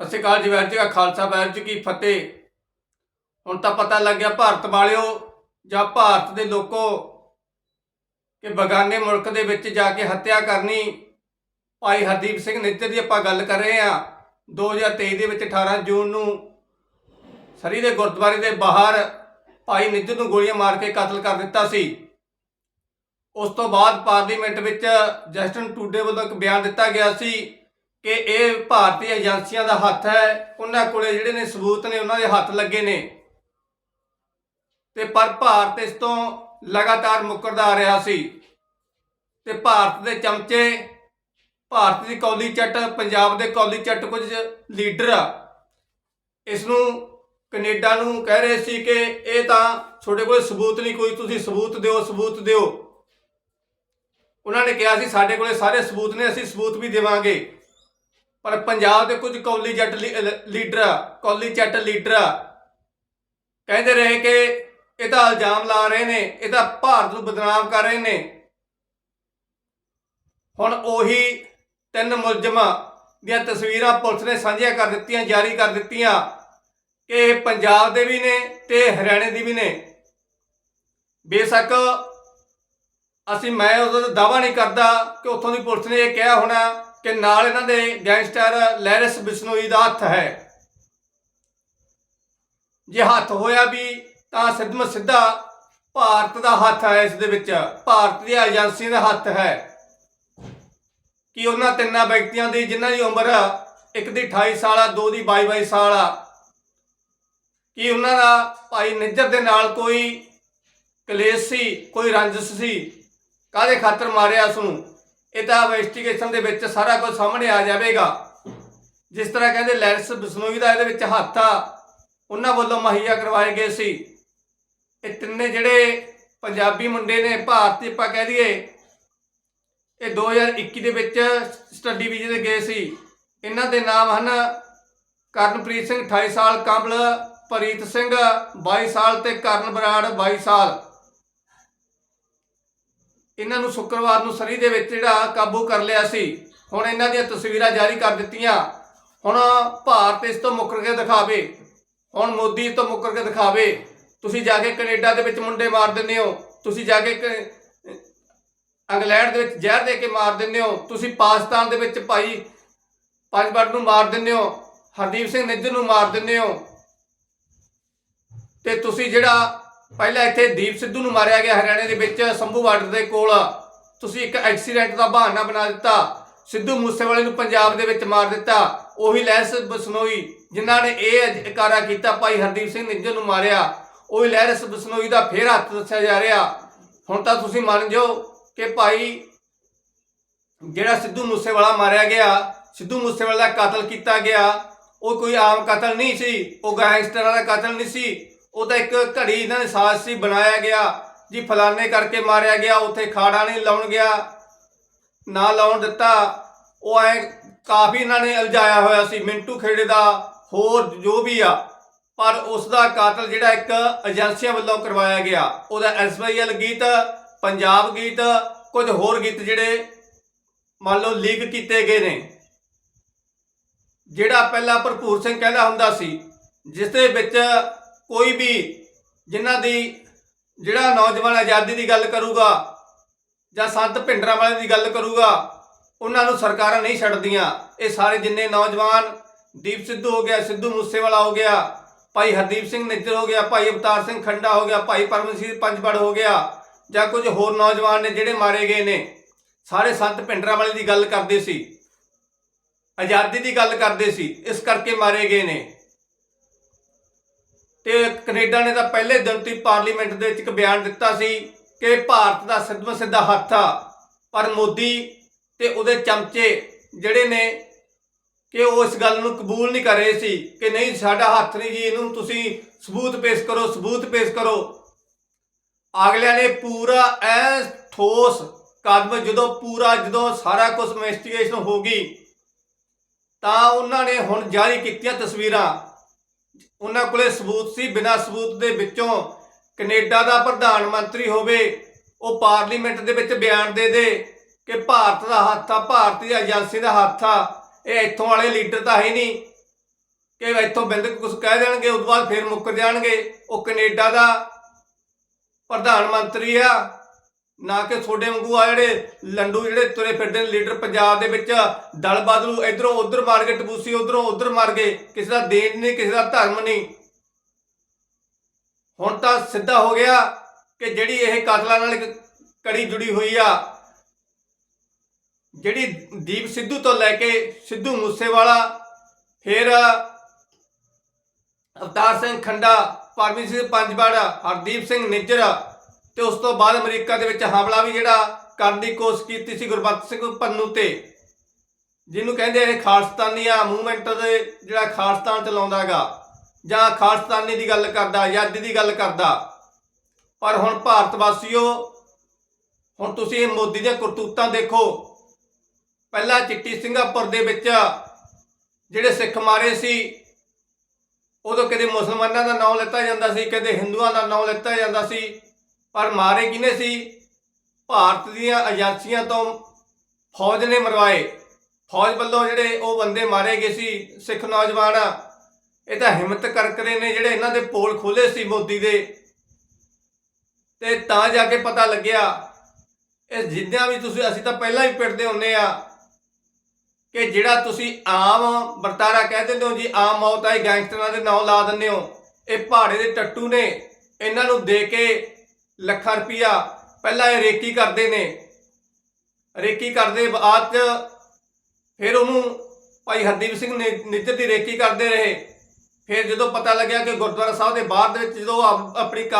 ਸਤਿ ਸ਼੍ਰੀ ਅਕਾਲ ਜੀ ਵਾਹਿਗੁਰੂ ਜੀ ਕਾ ਖਾਲਸਾ ਵਾਹਿਗੁਰੂ ਜੀ ਕੀ ਫਤਿਹ। ਹੁਣ ਤਾਂ ਪਤਾ ਲੱਗ ਗਿਆ ਭਾਰਤ ਵਾਲਿਓ ਜਾਂ ਭਾਰਤ ਦੇ ਲੋਕੋ ਕਿ ਬਗਾਨੇ ਮੁਲਕ ਦੇ ਵਿੱਚ ਜਾ ਕੇ ਹੱਤਿਆ ਕਰਨੀ। ਭਾਈ ਹਰਦੀਪ ਸਿੰਘ ਨਿੱਜਰ ਦੀ ਆਪਾਂ ਗੱਲ ਕਰ ਰਹੇ ਹਾਂ। 2023 ਦੇ ਵਿੱਚ 18 ਜੂਨ ਨੂੰ ਸਰੀ ਦੇ ਗੁਰਦੁਆਰੇ ਦੇ ਬਾਹਰ ਭਾਈ ਨਿੱਜਰ ਨੂੰ ਗੋਲੀਆਂ ਮਾਰ ਕੇ ਕਤਲ ਕਰ ਦਿੱਤਾ ਸੀ। ਉਸ ਤੋਂ ਬਾਅਦ ਪਾਰਲੀਮੈਂਟ ਵਿੱਚ ਜਸਟਨ ਟੂਡੇ ਵੱਲੋਂ ਇੱਕ ਬਿਆਨ ਦਿੱਤਾ ਗਿਆ ਸੀ ਕਿ ਇਹ ਭਾਰਤੀ ਏਜੰਸੀਆਂ ਦਾ ਹੱਥ ਹੈ, ਉਹਨਾਂ ਕੋਲੇ ਜਿਹੜੇ ਨੇ ਸਬੂਤ ਨੇ, ਉਹਨਾਂ ਦੇ ਹੱਥ ਲੱਗੇ ਨੇ। ਤੇ ਪਰ ਭਾਰਤ ਇਸ ਤੋਂ ਲਗਾਤਾਰ ਮੁੱਕਰਦਾ ਆ ਰਿਹਾ ਸੀ। ਤੇ ਭਾਰਤ ਦੇ ਚਮਚੇ, ਭਾਰਤ ਦੀ ਕੌਲੀ ਚੱਟ, ਪੰਜਾਬ ਦੇ ਕੌਲੀ ਚੱਟ ਕੁਝ ਲੀਡਰ ਆ। ਇਸ ਨੂੰ ਕੈਨੇਡਾ ਨੂੰ ਕਹਿ ਰਹੇ ਸੀ ਕਿ ਇਹ ਤਾਂ ਤੁਹਾਡੇ ਕੋਲ ਸਬੂਤ ਨਹੀਂ, ਕੋਈ ਤੁਸੀਂ ਸਬੂਤ ਦਿਓ ਸਬੂਤ ਦਿਓ। ਉਹਨਾਂ ਨੇ ਕਿਹਾ ਸੀ, ਸਾਡੇ ਕੋਲੇ ਸਾਰੇ ਸਬੂਤ ਨੇ, ਅਸੀਂ ਸਬੂਤ ਵੀ ਦੇਵਾਂਗੇ। ਪਰ ਪੰਜਾਬ ਦੇ ਕੁਝ ਕੌਲੀ ਜੱਟ ਲੀ- ਲੀਡਰ ਆ, ਕੌਲੀ ਜੱਟ ਲੀਡਰ ਕਹਿੰਦੇ ਰਹੇ ਕਿ ਇਹ ਤਾਂ ਇਲਜ਼ਾਮ ਲਾ ਰਹੇ ਨੇ ਇਹ ਤਾਂ ਭਾਰਤ ਨੂੰ ਬਦਨਾਮ ਕਰ ਰਹੇ ਨੇ। ਹੁਣ ਉਹੀ ਤਿੰਨ ਮੁਲਜ਼ਮਾਂ ਦੀਆਂ ਤਸਵੀਰਾਂ ਪੁਲਿਸ ਨੇ ਸਾਂਝੀਆਂ ਕਰ ਦਿੱਤੀਆਂ ਜਾਰੀ ਕਰ ਦਿੱਤੀਆਂ ਕਿ ਇਹ ਪੰਜਾਬ ਦੇ ਵੀ ਨੇ ਤੇ ਹਰਿਆਣੇ ਦੀ ਵੀ ਨੇ। ਬੇਸ਼ੱਕ ਅਸੀਂ ਮੈਂ ਉਹਦਾ ਦਾਵਾ ਨਹੀਂ ਕਰਦਾ ਕਿ ਉੱਥੋਂ ਦੀ ਪੁਲਿਸ ਨੇ ਇਹ ਕਿਹਾ ਹੋਣਾ ਕਿ ਨਾਲ ਇਹਨਾਂ ਦੇ ਗੈਂਗਸਟਰ ਲੈਰਸ ਬਿਸ਼ਨੋਈ ਦਾ ਹੱਥ ਹੈ। ਜੇ ਹੱਥ ਹੋਇਆ ਵੀ ਤਾਂ ਸਿੱਧਮ ਸਿੱਧਾ ਭਾਰਤ ਦਾ ਹੱਥ ਹੈ, ਇਸ ਦੇ ਵਿੱਚ ਭਾਰਤ ਦੀ ਏਜੰਸੀ ਦਾ ਹੱਥ ਹੈ। ਕਿ ਉਹਨਾਂ ਤਿੰਨਾਂ ਵਿਅਕਤੀਆਂ ਦੀ ਜਿਨ੍ਹਾਂ ਦੀ ਉਮਰ ਇੱਕ ਦੀ 28 ਸਾਲ ਆ, ਦੋ ਦੀ 22 22 ਸਾਲ ਆ, ਕਿ ਉਹਨਾਂ ਦਾ ਭਾਈ ਨਿੱਜਰ ਦੇ ਨਾਲ ਕੋਈ ਕਲੇਸ਼ ਸੀ, ਕੋਈ ਰੰਜਿਸ਼ ਸੀ, ਕਾਹਦੇ ਖਾਤਰ ਮਾਰਿਆ ਉਸ ਨੂੰ? ਇਹ ਤਾਂ ਇਨਵੈਸਟੀਗੇਸ਼ਨ ਦੇ ਵਿੱਚ ਸਾਰਾ ਕੁਝ ਸਾਹਮਣੇ ਆ ਜਾਵੇਗਾ। ਜਿਸ ਤਰ੍ਹਾਂ ਕਹਿੰਦੇ ਲੈਂਸ ਬਿਸ਼ਨੋਈ ਦਾ ਇਹਦੇ ਵਿੱਚ ਹੱਥ ਆ, ਉਹਨਾਂ ਵੱਲੋਂ ਮੁਹੱਈਆ ਕਰਵਾਏ ਗਏ ਸੀ। ਇਹ ਤਿੰਨੇ ਜਿਹੜੇ ਪੰਜਾਬੀ ਮੁੰਡੇ ਨੇ, ਭਾਰਤੀ ਆਪਾਂ ਕਹਿ ਦਈਏ, ਇਹ 2021 ਦੇ ਵਿੱਚ ਸਟੱਡੀ ਵੀਜ਼ੇ ਤੇ ਗਏ ਸੀ। ਇਹਨਾਂ ਦੇ ਨਾਮ ਹਨ ਕਰਨਪ੍ਰੀਤ ਸਿੰਘ 28 ਸਾਲ ਕੰਬਲ ਪ੍ਰੀਤ ਸਿੰਘ 22 ਸਾਲ ਤੇ ਕਰਨ ਬਰਾੜ 22 ਸਾਲ। ਇਹਨਾਂ ਨੂੰ ਸ਼ੁੱਕਰਵਾਰ ਨੂੰ ਸਰੀ ਦੇ ਵਿੱਚ ਜਿਹੜਾ ਕਾਬੂ ਕਰ ਲਿਆ ਸੀ। ਹੁਣ ਇਹਨਾਂ ਦੀਆਂ ਤਸਵੀਰਾਂ ਜਾਰੀ ਕਰ ਦਿੱਤੀਆਂ। ਹੁਣ ਭਾਰਤ ਇਸ ਤੋਂ ਮੁੱਕਰ ਕੇ ਦਿਖਾਵੇ। ਹੁਣ ਮੋਦੀ ਇਸ ਤੋਂ ਮੁੱਕਰ ਕੇ ਦਿਖਾਵੇ। ਤੁਸੀਂ ਜਾ ਕੇ ਕੈਨੇਡਾ ਦੇ ਵਿੱਚ ਮੁੰਡੇ ਮਾਰ ਦਿੰਦੇ ਹੋ। ਤੁਸੀਂ ਜਾ ਕੇ ਇੰਗਲੈਂਡ ਦੇ ਵਿੱਚ ਜ਼ਹਿਰ ਦੇ ਕੇ ਮਾਰ ਦਿੰਦੇ ਹੋ। ਤੁਸੀਂ ਪਾਕਿਸਤਾਨ ਦੇ ਵਿੱਚ ਭਾਈ ਪੰਜਵੜ ਨੂੰ ਮਾਰ ਦਿੰਦੇ ਹੋ। ਹਰਦੀਪ ਸਿੰਘ ਨਿੱਜਰ ਨੂੰ ਮਾਰ ਦਿੰਦੇ ਹੋ। ਤੇ ਤੁਸੀਂ ਜਿਹੜਾ ਪਹਿਲਾਂ ਇੱਥੇ ਦੀਪ ਸਿੱਧੂ ਨੂੰ ਮਾਰਿਆ ਗਿਆ ਹਰਿਆਣੇ ਦੇ ਵਿੱਚ ਸੰਭੂ ਬਾਰਡਰ ਦੇ ਕੋਲ। ਤੁਸੀਂ ਇੱਕ ਐਕਸੀਡੈਂਟ ਦਾ ਬਹਾਨਾ ਬਣਾ ਦਿੱਤਾ। ਸਿੱਧੂ ਮੂਸੇਵਾਲੇ ਨੂੰ ਪੰਜਾਬ ਦੇ ਵਿੱਚ ਮਾਰ ਦਿੱਤਾ। ਉਹੀ ਲੈਰਸ ਬਸਨੋਈ ਜਿਨ੍ਹਾਂ ਨੇ ਇਹ ਇਕਾਰਾ ਕੀਤਾ, ਭਾਈ ਹਰਦੀਪ ਸਿੰਘ ਨਿੱਜਰ ਨੂੰ ਮਾਰਿਆ। ਉਹੀ ਲੈਰਸ ਬਸਨੋਈ ਦਾ ਫੇਰ ਹੱਥ ਦੱਸਿਆ ਜਾ ਰਿਹਾ। ਹੁਣ ਤਾਂ ਤੁਸੀਂ ਮੰਨ ਜਾਓ ਕਿ ਭਾਈ ਜਿਹੜਾ ਸਿੱਧੂ ਮੂਸੇਵਾਲਾ ਮਾਰਿਆ ਗਿਆ, ਸਿੱਧੂ ਮੂਸੇਵਾਲੇ ਦਾ ਕਤਲ ਕੀਤਾ ਗਿਆ। ਉਹ ਕੋਈ ਆਮ ਕਤਲ ਨਹੀਂ ਸੀ, ਉਹ ਗੈਂਗਸਟਰਾਂ ਦਾ ਕਤਲ ਨਹੀਂ ਸੀ। ਉਹ ਤਾਂ ਇੱਕ ਘੜੀ ਇਹਨਾਂ ਨੇ ਸਾਜ਼ਿਸ਼ ਸੀ ਬਣਾਇਆ ਗਿਆ, ਜੀ ਫਲਾਣੇ ਕਰਕੇ ਮਾਰਿਆ ਗਿਆ, ਉੱਥੇ ਖਾੜਾ ਨਹੀਂ ਲਾਉਣ ਗਿਆ, ਨਾ ਲਾਉਣ ਦਿੱਤਾ, ਉਹ ਐ ਕਾਫੀ ਇਹਨਾਂ ਨੇ ਇਲਜ਼ਾਇਆ ਹੋਇਆ ਸੀ, ਮਿੰਟੂ ਖੇੜੇ ਦਾ ਹੋਰ ਜੋ ਵੀ ਆ, ਪਰ ਉਸ ਦਾ ਕਾਤਲ ਜਿਹੜਾ ਇੱਕ ਏਜੰਸੀਆਂ ਵੱਲੋਂ ਕਰਵਾਇਆ ਗਿਆ, ਉਹਦਾ ਐਸਵਾਈਐਲ ਗੀਤ, ਪੰਜਾਬ ਗੀਤ, ਕੁਝ ਹੋਰ ਗੀਤ ਜਿਹੜੇ ਮੰਨ ਲਓ ਲੀਕ ਕੀਤੇ ਗਏ ਨੇ, ਜਿਹੜਾ ਪਹਿਲਾਂ ਭਰਪੂਰ ਸਿੰਘ ਕਹਿੰਦਾ ਹੁੰਦਾ ਸੀ, ਜਿਸ ਦੇ ਵਿੱਚ ਕੋਈ ਵੀ ਜਿਨ੍ਹਾਂ ਦੀ ਜਿਹੜਾ ਨੌਜਵਾਨ ਆਜ਼ਾਦੀ ਦੀ ਗੱਲ ਕਰੂਗਾ ਜਾਂ ਸੰਤ ਭਿੰਡਰਾਂ ਵਾਲਿਆਂ ਦੀ ਗੱਲ ਕਰੂਗਾ, ਉਹਨਾਂ ਨੂੰ ਸਰਕਾਰਾਂ ਨਹੀਂ ਛੱਡਦੀਆਂ। ਇਹ ਸਾਰੇ ਜਿੰਨੇ ਨੌਜਵਾਨ, ਦੀਪ ਸਿੱਧੂ ਹੋ ਗਿਆ, ਸਿੱਧੂ ਮੂਸੇਵਾਲਾ ਹੋ ਗਿਆ, ਭਾਈ ਹਰਦੀਪ ਸਿੰਘ ਨਿੱਜਰ ਹੋ ਗਿਆ, ਭਾਈ ਅਵਤਾਰ ਸਿੰਘ ਖੰਡਾ ਹੋ ਗਿਆ, ਭਾਈ ਪਰਮਜੀਤ ਪੰਜਵੜ ਹੋ ਗਿਆ, ਜਾਂ ਕੁਝ ਹੋਰ ਨੌਜਵਾਨ ਨੇ ਜਿਹੜੇ ਮਾਰੇ ਗਏ ਨੇ, ਸਾਰੇ ਸੰਤ ਭਿੰਡਰਾਂ ਵਾਲੇ ਦੀ ਗੱਲ ਕਰਦੇ ਸੀ। ਆਜ਼ਾਦੀ ਦੀ ਗੱਲ ਕਰਦੇ ਸੀ, ਇਸ ਕਰਕੇ ਮਾਰੇ ਗਏ ਨੇ। ਤੇ ਕੈਨੇਡਾ ਨੇ ਤਾਂ ਪਹਿਲੇ ਦਿਨ ਤੋਂ ਪਾਰਲੀਮੈਂਟ ਦੇ ਵਿੱਚ ਇੱਕ ਬਿਆਨ ਦਿੱਤਾ ਸੀ ਕਿ ਭਾਰਤ ਦਾ ਸਿੱਧਾ ਸਿੱਧਾ ਹੱਥ ਆ, ਪਰ ਮੋਦੀ ਤੇ ਉਹਦੇ ਚਮਚੇ ਜਿਹੜੇ ਨੇ ਕਿ ਉਹ ਇਸ ਗੱਲ ਨੂੰ ਕਬੂਲ ਨਹੀਂ ਕਰ ਰਹੇ ਸੀ ਕਿ ਨਹੀਂ, ਸਾਡਾ ਹੱਥ ਨਹੀਂ ਜੀ ਇਹਨੂੰ, ਤੁਸੀਂ ਸਬੂਤ ਪੇਸ਼ ਕਰੋ, ਸਬੂਤ ਪੇਸ਼ ਕਰੋ। ਅਗਲਿਆਂ ਨੇ ਪੂਰਾ ਐ ਠੋਸ ਕਦਮ ਜਦੋਂ ਪੂਰਾ, ਜਦੋਂ ਸਾਰਾ ਕੁਝ ਇਨਵੈਸਟੀਗੇਸ਼ਨ ਹੋ ਗਈ, ਤਾਂ ਉਹਨਾਂ ਨੇ ਹੁਣ ਜਾਰੀ ਕੀਤੀਆਂ ਤਸਵੀਰਾਂ। ਉਹਨਾਂ ਕੋਲੇ ਸਬੂਤ ਸੀ, ਬਿਨਾਂ ਸਬੂਤ ਦੇ ਵਿੱਚੋਂ ਕੈਨੇਡਾ ਦਾ ਪ੍ਰਧਾਨ ਮੰਤਰੀ ਹੋਵੇ, ਉਹ ਪਾਰਲੀਮੈਂਟ ਦੇ ਵਿੱਚ ਬਿਆਨ ਦੇ ਦੇ ਕਿ ਭਾਰਤ ਦਾ ਹੱਥ ਆ, ਭਾਰਤੀ ਏਜੰਸੀ ਦਾ ਹੱਥ ਆ, ਇਹ ਇੱਥੋਂ ਵਾਲੇ ਲੀਡਰ ਤਾਂ ਹੈ ਨਹੀਂ ਕਿ ਇੱਥੋਂ ਬਿੰਦ ਕੁਝ ਕਹਿ ਦੇਣਗੇ ਉਸ ਤੋਂ ਬਾਅਦ ਫਿਰ ਮੁੱਕਰ ਜਾਣਗੇ। ਉਹ ਕੈਨੇਡਾ ਦਾ ਪ੍ਰਧਾਨ ਮੰਤਰੀ ਆ ਨਾ ਕਿ ਤੁਹਾਡੇ ਵਾਂਗੂ ਆ ਜਿਹੜੇ ਲੰਡੂ ਜਿਹੜੇ ਤੁਰੇ ਫਿਰਦੇ ਨੇ, ਲੀਡਰ ਪੰਜਾਬ ਦੇ ਵਿੱਚ, ਦਲ ਬਦਲੂ ਇਧਰੋਂ ਉਧਰ ਮਾਰ ਕੇ ਟਬੂਸੀ ਉਧਰੋਂ ਉਧਰ ਮਾਰ ਗਏ, ਕਿਸੇ ਦਾ ਦੇਣ ਨਹੀਂ, ਕਿਸੇ ਦਾ ਧਰਮ ਨਹੀਂ। ਹੁਣ ਤਾਂ ਸਿੱਧਾ ਹੋ ਗਿਆ ਕਿ ਜਿਹੜੀ ਇਹ ਕਾਤਲਾਂ ਨਾਲ ਕੜੀ ਜੁੜੀ ਹੋਈ ਆ, ਜਿਹੜੀ ਦੀਪ ਸਿੱਧੂ ਤੋਂ ਲੈ ਕੇ ਸਿੱਧੂ ਮੂਸੇਵਾਲਾ, ਫਿਰ ਅਵਤਾਰ ਸਿੰਘ ਖੰਡਾ, ਪਰਮਜੀਤ ਸਿੰਘ ਪੰਜਵਾੜਾ, ਹਰਦੀਪ ਸਿੰਘ ਨਿੱਜਰ ਤੇ ਉਸ ਤੋਂ ਬਾਅਦ ਅਮਰੀਕਾ ਦੇ ਵਿੱਚ ਹਮਲਾ ਵੀ ਜਿਹੜਾ ਕਰਨ ਦੀ ਕੋਸ਼ਿਸ਼ ਕੀਤੀ ਸੀ ਗੁਰਬਖਸ਼ ਸਿੰਘ ਪੰਨੂ ਤੇ, ਜਿਹਨੂੰ ਕਹਿੰਦੇ ਇਹ ਖਾਲਸਤਾਨੀਆਂ ਮੂਵਮੈਂਟ ਦੇ ਜਿਹੜਾ ਖਾਲਸਤਾਨ ਚਲਾਉਂਦਾ ਹੈਗਾ ਜਾਂ ਖਾਲਸਤਾਨੀ ਦੀ ਗੱਲ ਕਰਦਾ, ਆਜ਼ਾਦੀ ਦੀ ਗੱਲ ਕਰਦਾ। ਪਰ ਹੁਣ ਭਾਰਤ ਵਾਸੀਓ, ਹੁਣ ਤੁਸੀਂ ਇਹ ਮੋਦੀ ਦੀਆਂ ਕਰਤੂਤਾਂ ਦੇਖੋ। ਪਹਿਲਾਂ ਚਿੱਟੀ ਸਿੰਘਾਪੁਰ ਦੇ ਵਿੱਚ ਜਿਹੜੇ ਸਿੱਖ ਮਾਰੇ ਸੀ, ਉਦੋਂ ਕਦੇ ਮੁਸਲਮਾਨਾਂ ਦਾ ਨਾਮ ਲਿੱਤਾ ਜਾਂਦਾ ਸੀ, ਕਦੇ ਹਿੰਦੂਆਂ ਦਾ ਨਾਮ ਲਿੱਤਾ ਜਾਂਦਾ ਸੀ। ਪਰ ਮਾਰੇ ਕਿਨੇ ਸੀ? ਭਾਰਤ ਦੀਆਂ ਏਜੰਸੀਆਂ ਤੋਂ ਫੌਜ ਨੇ ਮਰਵਾਏ। ਫੌਜ ਵੱਲੋਂ ਜਿਹੜੇ ਉਹ ਬੰਦੇ ਮਾਰੇ ਗਏ ਸੀ, ਸਿੱਖ ਨੌਜਵਾਨ। ਇਹ ਤਾਂ ਹਿੰਮਤ ਕਰਕਰੇ ਨੇ ਜਿਹੜੇ ਇਹਨਾਂ ਦੇ ਪੋਲ ਖੋਲੇ ਸੀ ਮੋਦੀ ਦੇ। ਤੇ ਤਾਂ ਜਾ ਕੇ ਪਤਾ ਲੱਗਿਆ, ਇਹ ਜਿੱਦਾਂ ਵੀ ਤੁਸੀਂ, ਅਸੀਂ ਤਾਂ ਪਹਿਲਾਂ ਹੀ ਪਿੜਦੇ ਹੁੰਨੇ ਆ, ਕਿ ਜਿਹੜਾ ਤੁਸੀਂ ਆਮ ਵਰਤਾਰਾ ਕਹਿ ਦਿੰਦੇ ਹੋ ਜੀ, ਆਮ ਮੌਤ ਆਈ ਗੈਂਗਸਟਰਾਂ ਦੇ ਨਾਂ ਲਾ ਦਿੰਦੇ ਹੋ, ਇਹ ਪਹਾੜੇ ਦੇ ਟੱਟੂ ਨੇ, ਇਹਨਾਂ ਨੂੰ ਦੇ ਕੇ ਲੱਖਾਂ ਰੁਪਈਆ ਪਹਿਲਾਂ ਇਹ ਰੇਕੀ ਕਰਦੇ ਨੇ। ਰੇਕੀ ਕਰਦੇ ਬਾਅਦ ਚ ਫਿਰ ਉਹਨੂੰ ਭਾਈ ਹਰਦੀਪ ਸਿੰਘ ਨੇ ਨਿੱਜਰ ਦੀ ਰੇਕੀ ਕਰਦੇ ਰਹੇ। ਫਿਰ ਜਦੋਂ ਪਤਾ ਲੱਗਿਆ ਕਿ ਗੁਰਦੁਆਰਾ ਸਾਹਿਬ ਦੇ ਬਾਹਰ ਦੇ ਵਿੱਚ ਜਦੋਂ ਆਪਣੀ ਕਾਰ